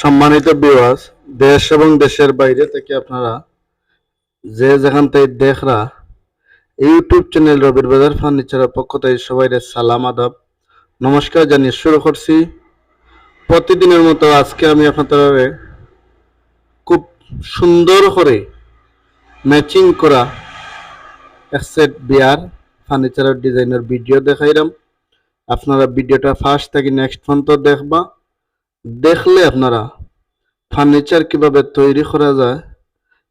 সম্মানিত বিওয়াস দেশ এবং দেশের বাইরে থেকে আপনারা যে যেখান থেকে দেখরা ইউটিউব চ্যানেল রবির বাজার ফার্নিচারের পক্ষ থেকে সবাই সালাম, আদাব, নমস্কার জানিয়ে শুরু করছি। প্রতিদিনের মতো আজকে আমি আপনাদের খুব সুন্দর করে ম্যাচিং করা এক সেট বিয়ার ফার্নিচারের ডিজাইনের ভিডিও দেখাইলাম। আপনারা ভিডিওটা ফার্স্ট থেকে নেক্সট পর্যন্ত দেখবা। দেখলে আপনারা ফার্নিচার কীভাবে তৈরি করা যায়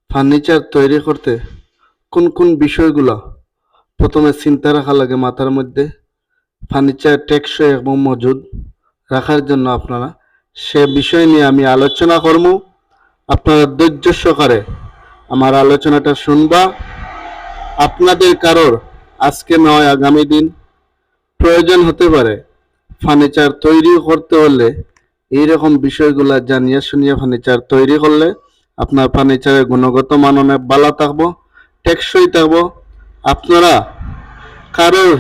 ফার্নিচার তৈরি করতে কোন কোন বিষয়গুলো প্রথমে চিন্তা রাখা লাগে মাথার মধ্যে ফার্নিচার টেকসই এবং মজুদ রাখার জন্য আপনারা সে বিষয় নিয়ে আমি আলোচনা করব। আপনারা ধৈর্য সহকারে আমার আলোচনাটা শুনবা। আপনাদের কারোর আজকে নয় আগামী দিন প্রয়োজন হতে পারে ফার্নিচার তৈরি করতে হলে এইরকম বিষয়গুলা জানিয়ে শুনিয়ে ফার্নিচার তৈরি করলে আপনার ফার্নিচারের গুণগত মান অনেক ভালো থাকব, টেকসই থাকব। আপনারা কারোর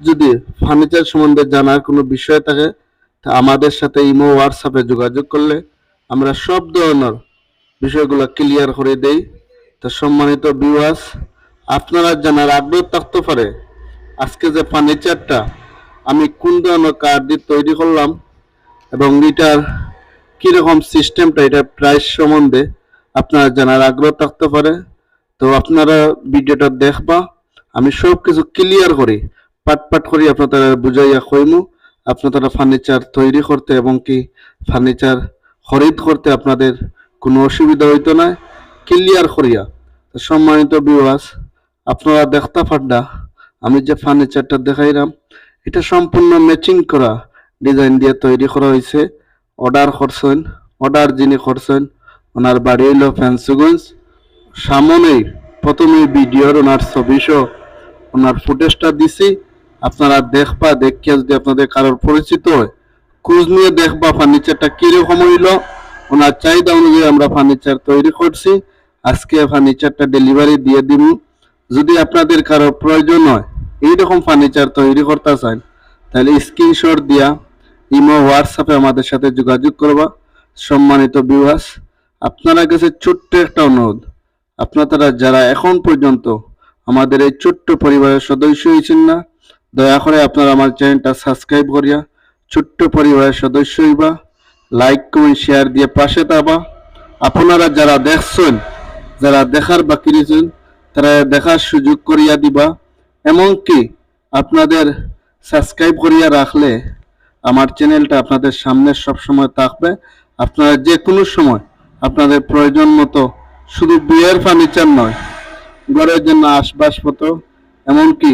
যদি ফার্নিচার সম্বন্ধে জানার কোনো বিষয় থাকে, তা আমাদের সাথে ইমো হোয়াটসঅ্যাপে যোগাযোগ করলে আমরা সব ধরনের বিষয়গুলো ক্লিয়ার করে দেই। তো সম্মানিত ভিউয়ার্স আপনারা জানার আগ্রহ থাকতে পারে, আজকে যে ফার্নিচারটা আমি কোন ধরনের কাঠ দিয়ে তৈরি করলাম এবং এটার কীরকম সিস্টেমটা, এটার প্রাইস সম্বন্ধে আপনারা জানার আগ্রহ থাকতে পারে। তো আপনারা ভিডিওটা দেখবা, আমি সব কিছু ক্লিয়ার করি পাট পাট করি আপনারা বুঝাইয়া কইমু আপনারা ফার্নিচার তৈরি করতে এবং কি ফার্নিচার খরিদ করতে আপনাদের কোনো অসুবিধা হইতো না ক্লিয়ার করিয়া। সম্মানিত বিওয়াস আপনারা দেখতে পাড্ডা আমি যে ফার্নিচারটা দেখাইলাম, এটা সম্পূর্ণ ম্যাচিং করা। ডিজাইন দিয়ে তৈরি করা হয়েছে। অর্ডার করছেন, অর্ডার যিনি করছেন, ওনার বাড়ি হইল ফ্যান্সিগঞ্জ সামনেই প্রথমে ভিডিওর ওনার ছবি ছবিসহ ওনার ফুটেজটা দিছি। আপনারা দেখবা, দেখিয়া যদি আপনাদের কারোর পরিচিত হয়, খোঁজ নিয়ে দেখবা ফার্নিচারটা কীরকম হইল। ওনার চাহিদা অনুযায়ী আমরা ফার্নিচার তৈরি করছি। আজকে ফার্নিচারটা ডেলিভারি দিয়ে দিব। যদি আপনাদের কারও প্রয়োজন হয়, এইরকম ফার্নিচার তৈরি করতে চান, তাহলে স্ক্রিনশট দিয়া ইমো, হোয়াটসঅ্যাপে আমাদের সাথে যোগাযোগ করবা। সম্মানিত বিভাস আপনারা কাছে ছোট্ট একটা অনুরোধ। আপনারা যারা এখন পর্যন্ত আমাদের এই ছোট্ট পরিবারের সদস্য হয়েছেন না, দয়া করে আপনারা আমার চ্যানেলটা সাবস্ক্রাইব করিয়া ছোট্ট পরিবারের সদস্য হইবা। লাইক কমেন্ট শেয়ার দিয়ে পাশে থাকবা। আপনারা যারা দেখছেন, যারা দেখার বাকি রয়েছেন, তারা দেখার সুযোগ করিয়া দিবা। এমনকি আপনাদের সাবস্ক্রাইব করিয়া রাখলে আমার চ্যানেলটা আপনাদের সামনে সব সময় থাকবে। আপনারা যে কোনো সময় আপনাদের প্রয়োজন মতো শুধু বিয়ের ফার্নিচার নয়, ঘরের জন্য আসবাবপত্র এমনকি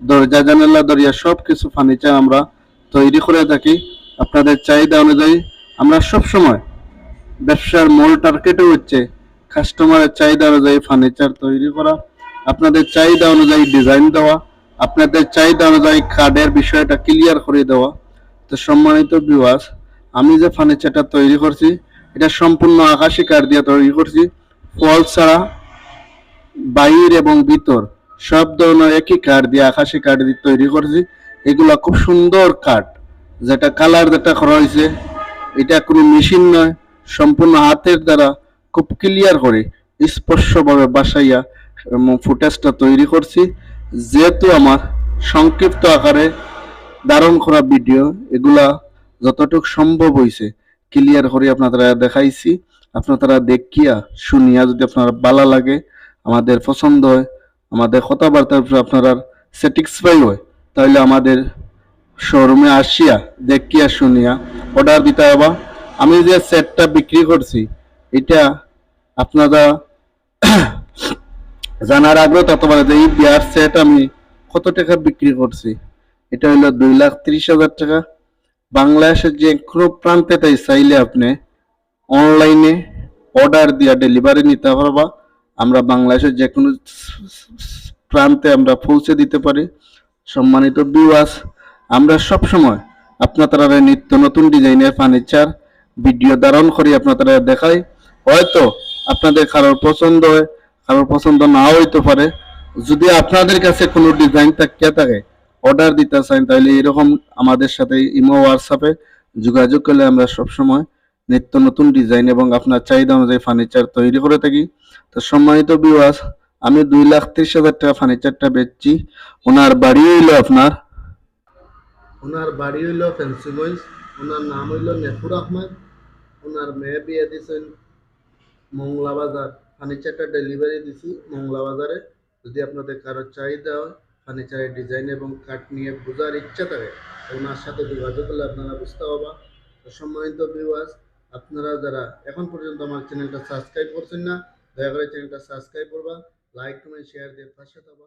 দরজা, জানালা, দরিয়া সব কিছু ফার্নিচার আমরা তৈরি করে থাকি। আপনাদের চাহিদা অনুযায়ী আমরা সব সময় ব্যবসার মূল টার্গেটও হচ্ছে কাস্টমারের চাহিদা অনুযায়ী ফার্নিচার তৈরি করা, আপনাদের চাহিদা অনুযায়ী ডিজাইন দেওয়া, আপনাদের চাহিদা অনুযায়ী কার্ডের বিষয়টা ক্লিয়ার করে দেওয়া তো সম্মানিত বিওয়াস আমি যে ফার্নিচারটা তৈরি করছি, এটা সম্পূর্ণ আকাশি কাঠ দিয়ে তৈরি করছি। ফল ছাড়া বাইর এবং ভিতর সব ধরনের একই কাঠ দিয়ে আকাশি কাঠ দিয়ে তৈরি করছি। এগুলা খুব সুন্দর কাঠ, যেটা কালার যেটা করা হয়েছে, এটা কোনো মেশিন নয়, সম্পূর্ণ হাতের দ্বারা খুব ক্লিয়ার করে স্পর্শভাবে বাসাইয়া এবং ফুটেজটা তৈরি করছি। যেহেতু আমার সংক্ষিপ্ত আকারে ধারণ করা ভিডিও এগুলা যতটুক সম্ভব হয়েছে ক্লিয়ার করে আপনারা দেখাইছি। আপনারা দেখিয়া, শুনিয়া যদি আপনার ভালো লাগে, আমাদের পছন্দ হয়, আমাদের কথাবার্তার উপর আপনারা স্যাটিসফাই হয়, তাহলে আমাদের শোরুমে আসিয়া, দেখিয়া, শুনিয়া অর্ডার দিতে হবে আমি যে সেটটা বিক্রি করছি, এটা আপনারা জানার আগ্রহ তত যে এই বিয়ার সেট আমি কত টাকা বিক্রি করছি এটা হলো দুই লাখ ত্রিশ হাজার টাকা। বাংলাদেশের যে কোনো প্রান্তে তাই চাইলে আপনি অনলাইনে অর্ডার দিয়া ডেলিভারি নিতে পারবা। আমরা বাংলাদেশের যে কোনো প্রান্তে আমরা পৌঁছে দিতে পারি। সম্মানিত বিওয়াস আমরা সব সময় আপনারা নিত্য নতুন ডিজাইনের ফার্নিচার, ভিডিও ধারণ করি আপনারা দেখাই। হয়তো আপনাদের কারোর পছন্দ হয়, কারোর পছন্দ নাও হইতে পারে। যদি আপনাদের কাছে কোনো ডিজাইন থাকিয়া থাকে অর্ডার দিতে চান তাহলে এরকম আমাদের সাথে ইমো হোয়াটসঅ্যাপে যোগাযোগ করলে আমরা সবসময় নিত্য নতুন ডিজাইন এবং আপনার চাহিদা অনুযায়ী ফার্নিচার তৈরি করে থাকি। তো সম্মানিত বিওয়াস আমি দুই লাখ ত্রিশ হাজার টাকা ফার্নিচারটা বেচছি। ওনার বাড়ি হইল আপনার? ওনার বাড়ি হইল ফেন্সিগঞ্জ ওনার নাম হইল নেফুর আহমেদ। ওনার মেয়ে বিয়ে দিয়েছেন মংলা বাজার। ফার্নিচারটা ডেলিভারি দিছি মংলা বাজারে। যদি আপনাদের কারও চাহিদা হয় ফার্নিচারের ডিজাইন এবং কাঠ নিয়ে বোঝার ইচ্ছা থাকে ওনার সাথে যোগাযোগ করলে আপনারা বুঝতে পারবা। তো সম্মানিত ভিউয়ার্স আপনারা যারা এখন পর্যন্ত আমার চ্যানেলটা সাবস্ক্রাইব করছেন না, দয়া করে চ্যানেলটা সাবস্ক্রাইব করবা লাইক কমেন্ট শেয়ার দিয়ে পাশে থাকবা।